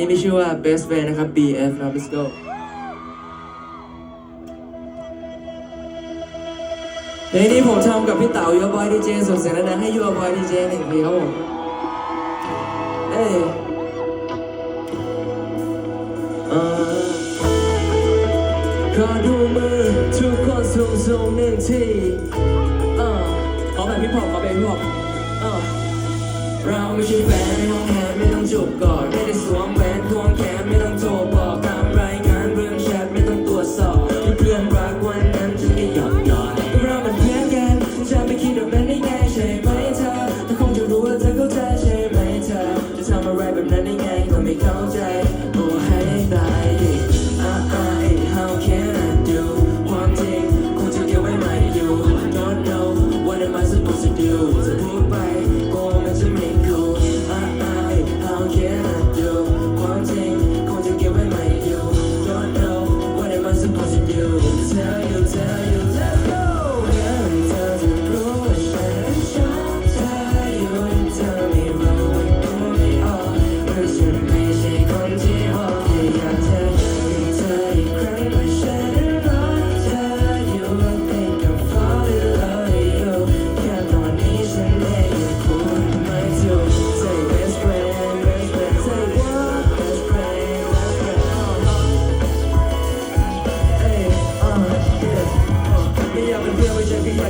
นี่มีชื่อว่า best friend นะครับ BF นะครับ let's go เพลงนี้ผมทำกับพี่เต๋า Your Boy DJ ส่งเสียงดังให้ Your Boy DJ หนึ่งทีครับผมเอ้ยขอดูมือทุกคนสูงสูงหนึ่งทีเออขอแบบพี่พอขอแบบพี่พอปเออเราไม่ใช่แฟนในห้องแอร์ไม่ต้องจูบกอดไม่ได้สวม แบบนั้นได้ไงก็ไม่เข้าใจโอ้ให้ตายดิอ่าอ่า how can I do ความจริงคงจะเก็บไว้ไม่อยู่ don't know what am I supposed to do จะพูดไปโอ้มันจะไม่ cool อ่าอ่า how can I do ความจริงคงจะเก็บไว้ไม่อยู่ don't know what am I supposed to do tell you tell you จ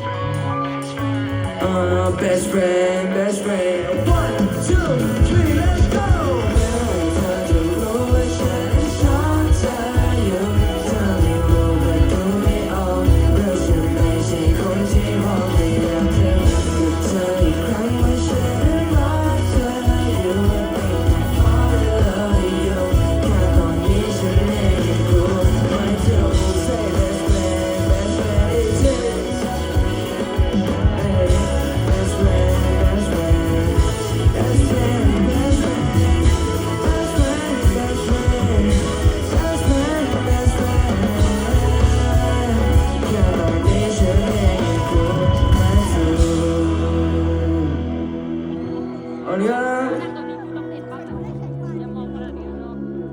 best friend, best friend. One, two,